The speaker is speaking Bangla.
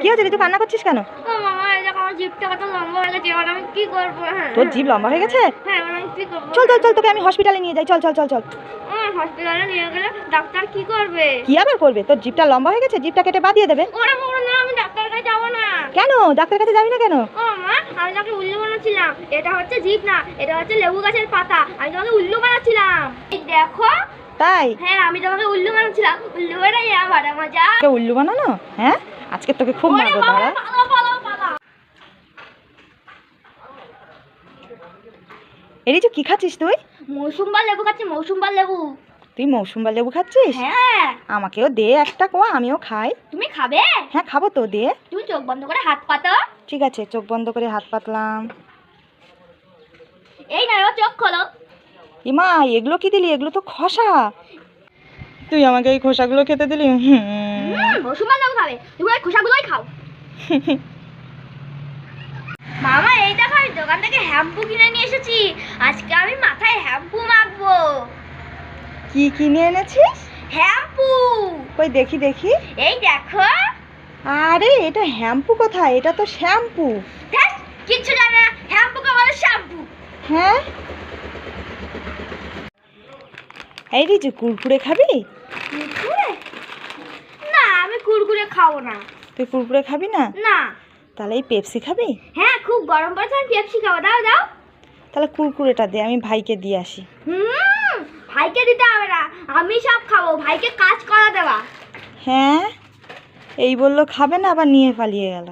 কি হয়েছে? তুই কান্না করছিস কেন? ও মামা এই দেখো আমার জিপটা কত লম্বা হয়ে আমি কি করব? হ্যাঁ। তোর জিভ লম্বা হয়ে গেছে? হ্যাঁ করব? চল চল চল তোকে আমি হসপিটালে নিয়ে যাই চল চল চল চল। হসপিটালে নিয়ে গেলে ডাক্তার কি করবে? কি আবার করবে? তোর জিভটা লম্বা হয়ে গেছে? জিভটা কেটে বাদিয়ে দেবে। ওরা বলো না আমি ডাক্তারের কাছে যাব না। কেন? ডাক্তার কাছে যাবি না কেন? ও মা আমি উল্লু বানাচ্ছিলাম। এটা হচ্ছে জিপ না এটা হচ্ছে লেবু গাছের পাতা। আমি তোমাকে উল্লু বানাচ্ছিলাম। এই দেখো। তাই? হ্যাঁ আমি তোমাকে উল্লু বানাচ্ছিলাম। উল্লু বানাই আমার মজা উল্লু বানানো? হ্যাঁ? আজকে তোকে খুব মারবো দাঁড়া। পালাও, পালাও। কি খাচ্ছিস তুই? মৌসুমবার লেবু খাচ্ছি মৌসুমবার লেবু। তুই মৌসুম্বা লেবু খাচ্ছিস? হ্যাঁ। আমাকেও দে একটা কো আমিও খাই। তুমি খাবে? হ্যাঁ খাব তো দে। তুমি চোখ বন্ধ করে হাত পাতো। ঠিক আছে চোখ বন্ধ করে হাত পাতলাম। এই না চোখ খোলো। ইমা এগুলো কি দিলি? এগুলো তো খসা। তুই আমাকে এই খোসাগুলো খেতে দিলি? হুম। মৌসুমবার লেবু খাবে। তুমি ওই খোসাগুলোই খাও। মামা এই দেখো আমি দোকান থেকে হ্যাম্পু কিনে নিয়ে এসেছি। আজকে আমি মাথায় হ্যাম্পু মাখবো। কি কিনে এনেছিস? হ্যাম্পু কই দেখি দেখি। এই দেখো। আরে এটা হ্যাম্পু কোথায়? এটা তো শ্যাম্পু। কিচ্ছু জানে না। হ্যাম্পুকে বলে শ্যাম্পু? হ্যাঁ? এই রিজু কুরকুরে খাবি কুরকুরে না আমি কুরকুরে খাব না। তুই কুরকুরে খাবি না? না। তাহলে এই পেপসি খাবি? হ্যাঁ খুব গরম পড়েছে আমি পেপসি খাব। দাও দাও। তাহলে কুরকুরেটা দে আমি ভাইকে দিয়ে আসি। হুম ভাইকে দিতে হবে না। আমি সব খাব ভাইকে কাজ করা দেওয়া হ্যাঁ? এই বলল খাবে না আবার নিয়ে পালিয়ে গেল।